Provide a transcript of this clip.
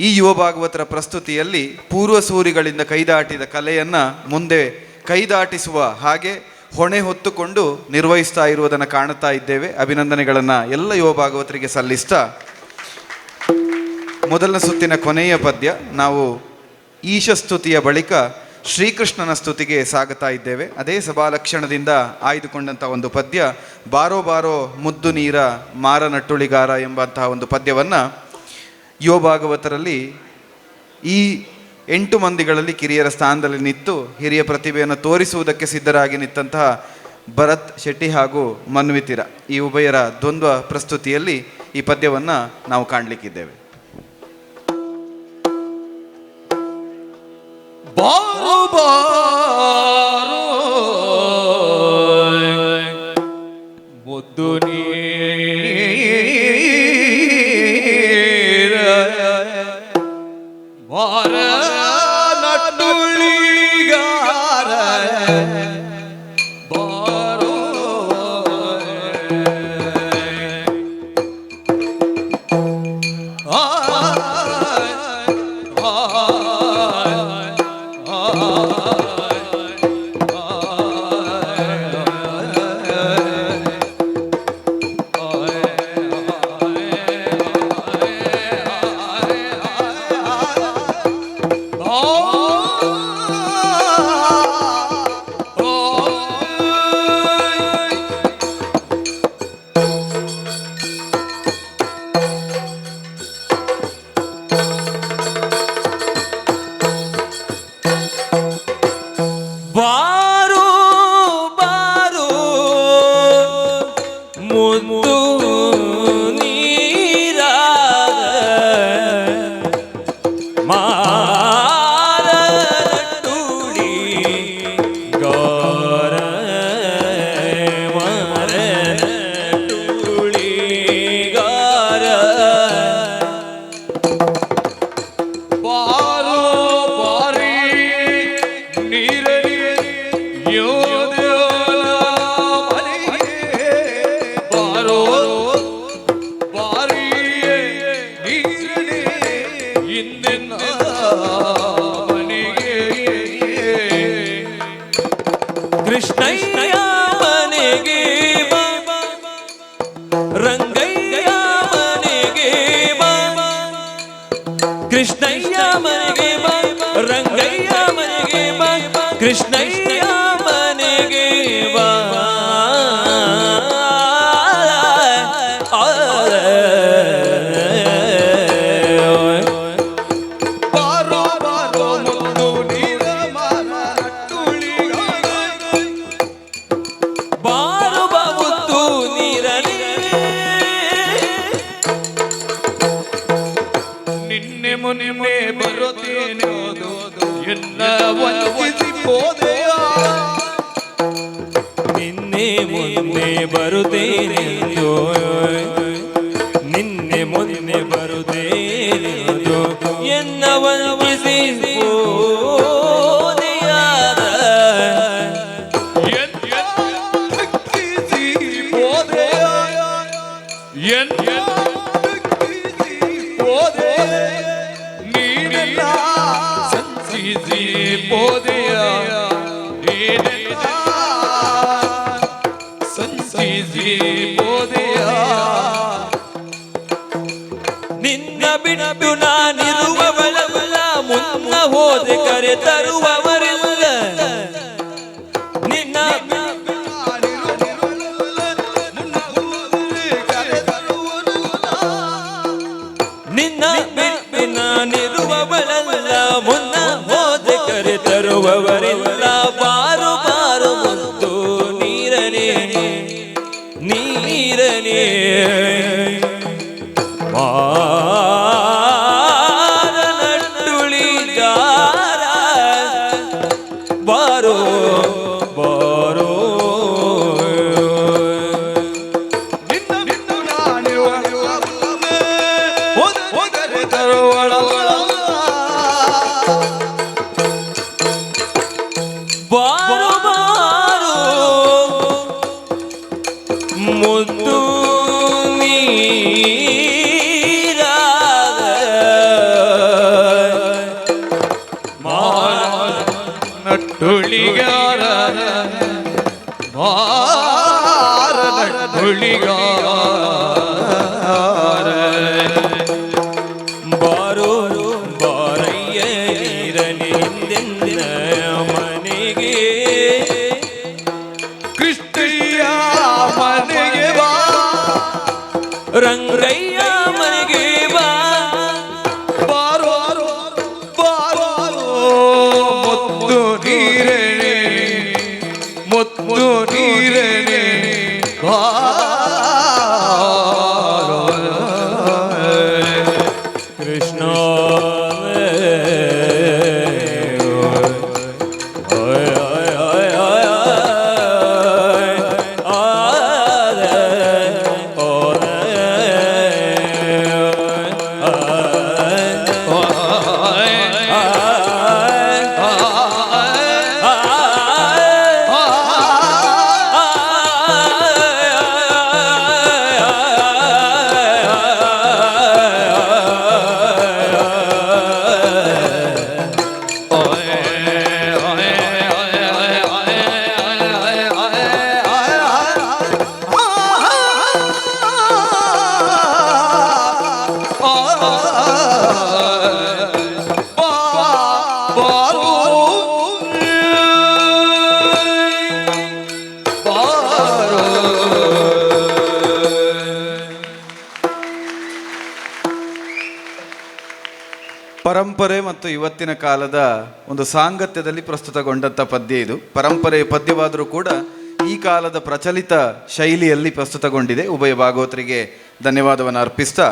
ಈ ಯುವ ಭಾಗವತರ ಪ್ರಸ್ತುತಿಯಲ್ಲಿ ಪೂರ್ವ ಸೂರಿಗಳಿಂದ ಕೈದಾಟಿದ ಕಲೆಯನ್ನು ಮುಂದೆ ಕೈದಾಟಿಸುವ ಹಾಗೆ ಹೊಣೆ ಹೊತ್ತುಕೊಂಡು ನಿರ್ವಹಿಸ್ತಾ ಇರುವುದನ್ನು ಕಾಣುತ್ತಾ ಇದ್ದೇವೆ. ಅಭಿನಂದನೆಗಳನ್ನು ಎಲ್ಲ ಯುವ ಭಾಗವತರಿಗೆ ಸಲ್ಲಿಸ್ತಾ. ಮೊದಲನೇ ಸುತ್ತಿನ ಕೊನೆಯ ಪದ್ಯ ನಾವು ಈಶಸ್ತುತಿಯ ಬಳಿಕ ಶ್ರೀಕೃಷ್ಣನ ಸ್ತುತಿಗೆ ಸಾಗುತ್ತಾ ಇದ್ದೇವೆ. ಅದೇ ಸಭಾಲಕ್ಷಣದಿಂದ ಆಯ್ದುಕೊಂಡಂಥ ಒಂದು ಪದ್ಯ, ಬಾರೋ ಬಾರೋ ಮುದ್ದು ನೀರ ಮಾರ ನಟ್ಟುಳಿಗಾರ ಎಂಬಂತಹ ಒಂದು ಪದ್ಯವನ್ನು ಯುವ ಭಾಗವತರಲ್ಲಿ ಈ ಎಂಟು ಮಂದಿಗಳಲ್ಲಿ ಕಿರಿಯರ ಸ್ಥಾನದಲ್ಲಿ ನಿಂತು ಹಿರಿಯ ಪ್ರತಿಭೆಯನ್ನು ತೋರಿಸುವುದಕ್ಕೆ ಸಿದ್ಧರಾಗಿ ನಿಂತಹ ಭರತ್ ಶೆಟ್ಟಿ ಹಾಗೂ ಮನ್ವಿತಿರ. ಈ ಉಭಯರ ದ್ವಂದ್ವ ಪ್ರಸ್ತುತಿಯಲ್ಲಿ ಈ ಪದ್ಯವನ್ನು ನಾವು ಕಾಣಲಿಕ್ಕಿದ್ದೇವೆ. ಮುದ್ದು ನೀರ ಬಾರು ಕೃಷ್ಣಯ್ಯ ಮನೆಗೆ ರಂಗಯ್ಯ ಮನೆಗೆ ಬಾ. ಮನೆಗೆ ರಂಗಯ್ಯ ಮನೆಗೆ ಕೃಷ್ಣಯ್ಯ ಮೊನ್ನೆ ಬರುತ್ತೇನೆ ಎಲ್ಲ ವಂಚಿಸಿ ಹೋದೆಯ ನಿನ್ನೆ ಮೊನ್ನೆ ಬರುತ್ತೇನೆ ನಿನ್ನೆ ಮೊನ್ನೆ ಬರುತ್ತೇನೆ ಎನ್ನ ವಂಚಿಸಿ ಎನ್ ಹೋದೆಯ ಹೋದೆ ಸಂಚಿಸಿ ನೀನೆಲ್ಲ ಸಂಚಿಸಿ ಹೋದೆಯ ನಿನ್ನ ಬಿಟ್ಟು ನಾನಿರುವವಳಲ್ಲ ಬಾರೋ ಟುಳಿಗಾರ ಬಾರದ ಟುಳಿಗಾರ ಬಾರೋ ಬಾರಯ್ಯ ಇರಲಿ ಹಿಂದೆಂದಿನ ಮನೆಗೆ ಕೃಷ್ಣಯ್ಯ ಮನೆಗೆ ಬಾ ರಂಗಯ್ಯ ಪರಂಪರೆ ಮತ್ತು ಇವತ್ತಿನ ಕಾಲದ ಒಂದು ಸಾಂಗತ್ಯದಲ್ಲಿ ಪ್ರಸ್ತುತಗೊಂಡಂಥ ಪದ್ಯ ಇದು. ಪರಂಪರೆ ಪದ್ಯವಾದರೂ ಕೂಡ ಈ ಕಾಲದ ಪ್ರಚಲಿತ ಶೈಲಿಯಲ್ಲಿ ಪ್ರಸ್ತುತಗೊಂಡಿದೆ. ಉಭಯ ಭಾಗವತರಿಗೆ ಧನ್ಯವಾದವನ್ನು ಅರ್ಪಿಸ್ತಾ